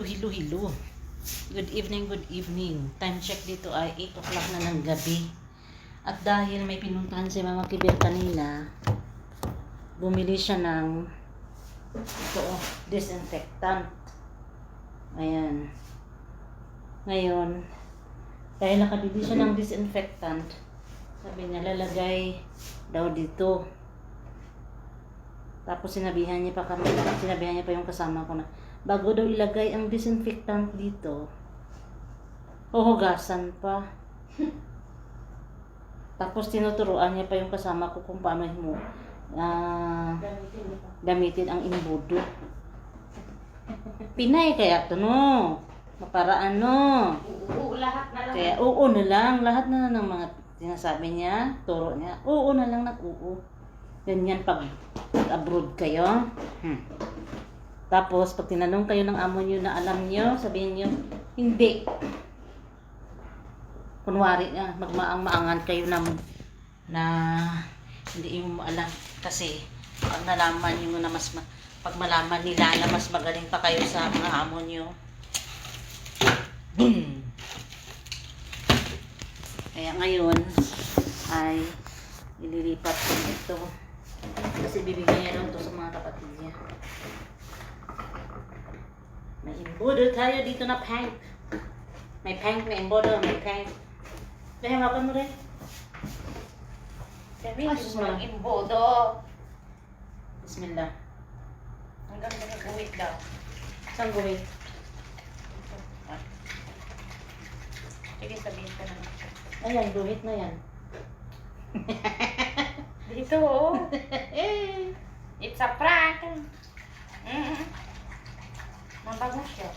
Hilo, hilo. Good evening, good evening. Time check dito ay 8 o'clock na ng gabi. At dahil may pinuntahan si Mama Kibir kanina, bumili siya ng ito, oh, disinfectant. Ayan. Ngayon, dahil nakabili siya ng disinfectant, sabi niya, lalagay daw dito. Tapos sinabihan niya pa kami, sinabihan niya pa yung kasama ko na, bago daw ilagay ang disinfectant dito, huhugasan pa. Tapos tinuturuan niya pa yung kasama ko kung paano mo ah, gamitin ang imbudo. Pinay kaya to no. Maparaan no. Oo, lahat na lang. Kaya oo na lang. Lahat na lang ng mga sinasabi niya, turo niya. Oo na lang nag-oo. Ganyan pag abroad kayo. Hmm. Tapos, pag tinanong kayo ng amo niyo na alam niyo, sabihin niyo, hindi. Kunwari na, magmaang-maangan kayo na, na hindi mo alam. Kasi, pag nalaman niyo na mas, ma- pag malaman nila na mas magaling pa kayo sa mga amo niyo, boom! Kaya ngayon ay ililipat ko ito. Kasi bibigyan niya ito sa mga kapatid niya. May imbodo tayo dito na pink. May pink, may imbodo, may pink. Dahil hawakan mo rin. Sabi, sus, mo ma. lang imbodo. Bismillah. Hanggang nagagawit daw. Saan? Ah. Sige, sabihin ko na. Ayan, guhit na yan. Dito, oh. It's a prank. Mm. Mabago siya.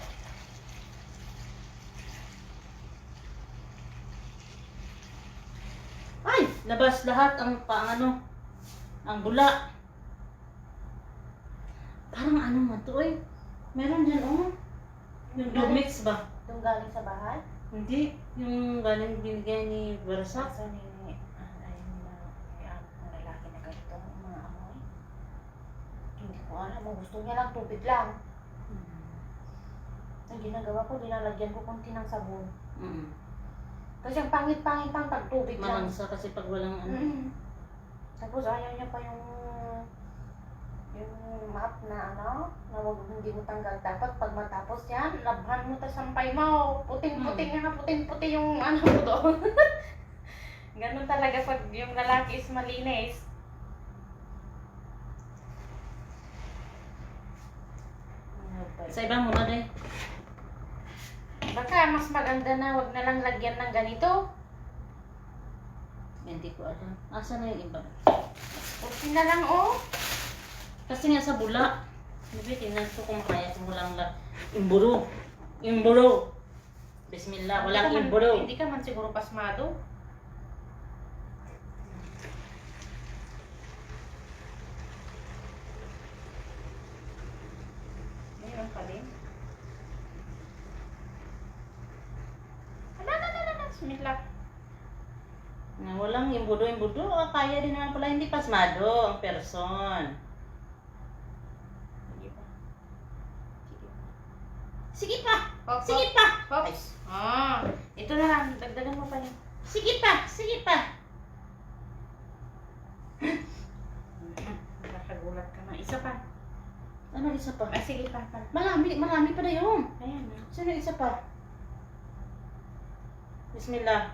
Ay! Labas lahat ang pa ano, ang bula. Parang ano man to eh. Meron dyan oh. Yung Domix ba? Itong galing sa bahay? Hindi. Yung galing binigay ni Barsak. Sa ni. Hindi ko alam. Gusto niya lang tubig lang. Ang ginagawa ko, dinalagyan ko konti ng sabon. Mm. Kasi ang pangit-pangit pang pag tubig lang. Malangsa kasi pag walang ano. Mm. Tapos ayaw niya pa yung yung map na ano, na wag hindi mo tanggal. Dapat pag matapos yan, labhan mo ta sampay mo. Puting-puting nga, puting-puti yung ano mo doon. Ganun talaga pag yung lalaki is malinis. Sa iba muna din. Baka mas maganda na wag na lang lagyan ng ganito. Hindi ko alam. Asa na yung iba? Okay na lang oh. Kasi nga sa bula. Sabi, tingnan ko kung kaya kung walang la... Imburo. Imburo. Bismillah, walang imburo. Hindi ka man siguro pasmado. Mayroon pa din. Ala, ala, sumilap. Na walang imbudo, imbudo. Ah, kaya din naman pala hindi pasmado ang person. Sige pa. Sige pa. Sige pa! Hop. Ah, ito na lang. Dagdagan mo pa yan. Sige pa! Sige pa! Nakagulat ka na. Isa pa. Ano isa pa? Ah, sige pa. pa. Marami, marami pa na yun. Ayan na. Sino isa pa? Bismillah.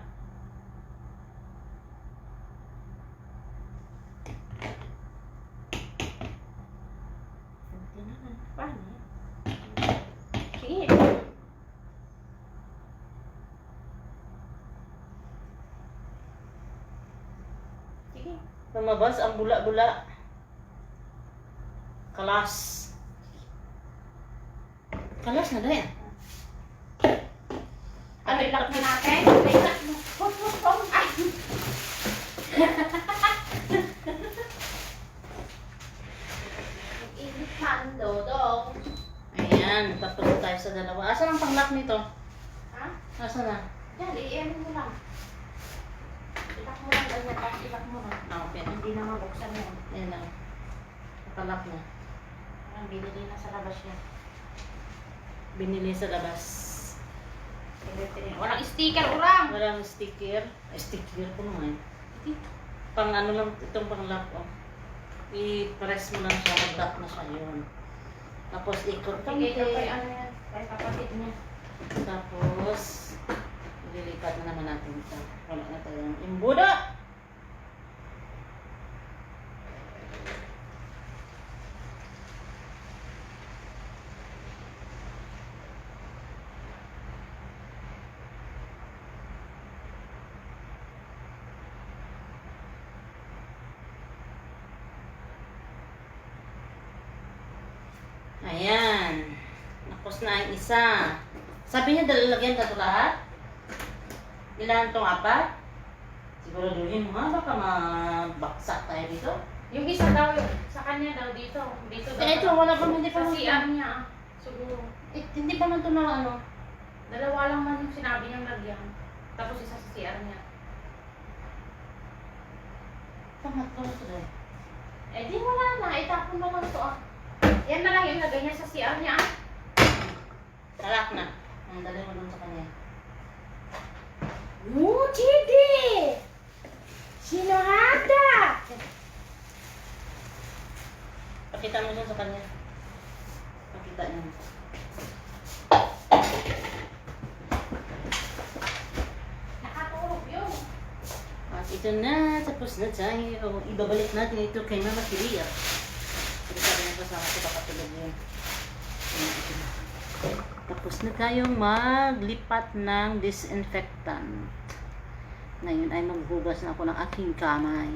Hindi na lang. Paano? Sige. Sige. Lumabas ang bula-bula. Kalas. Kalas na din. Ano, ilak na natin? Ilak mo. Hop, hop, hop. Ay! Init man, Dodong. Ayan, tapos tayo sa dalawa. Asan ang panglock nito? Ha? Asan na? Yan, i-ano mo lang. Ilak mo lang. Tapos ilak mo lang. Ah, okay. Hindi na mabuksan yan. Ayan lang. Nakalock na. Ang binili na sa labas yan. Binili sa labas. Walang sticker, urang. Walang sticker. Ay, sticker ko naman. Pang ano lang, itong pang lock oh. I-press mo lang siya, mag-lock na siya yun. Tapos ikot Sige, kami. kay ano yan, kay kapatid niya. Tapos, ililipat na naman natin ito. Wala na tayong imbuda. Ayan. Nakos na ang isa. Sabi niya dalalagyan ka ito lahat? Ilan itong apat? Siguraduhin mo nga, baka mabaksak tayo dito. Yung isa daw, sa kanya daw dito. Dito daw. Eh, ito, wala pa, hindi pa Sa CR niya, ah. siguro. Eh, hindi pa man ito na ano. Dalawa lang man yung sinabi niyang lagyan. Tapos isa sa CR niya. Pangatlo na ito dahil. Eh di wala na, itapon na lang ito ah. Yan na lang yung lagay niya sa CR niya ah. Talak na. Ang dali mo dun sa kanya. No, Chidi! Sinuhada! Pakita mo dun sa kanya. Pakita niya. Nakatulog yun. At ito na, tapos na tayo. Ibabalik natin ito kay Mama Kiria. Sabi na ko baka tulog yun. Ayan, ito na. Tapos na tayong maglipat ng disinfectant. Ngayon ay maghugas na ako ng aking kamay.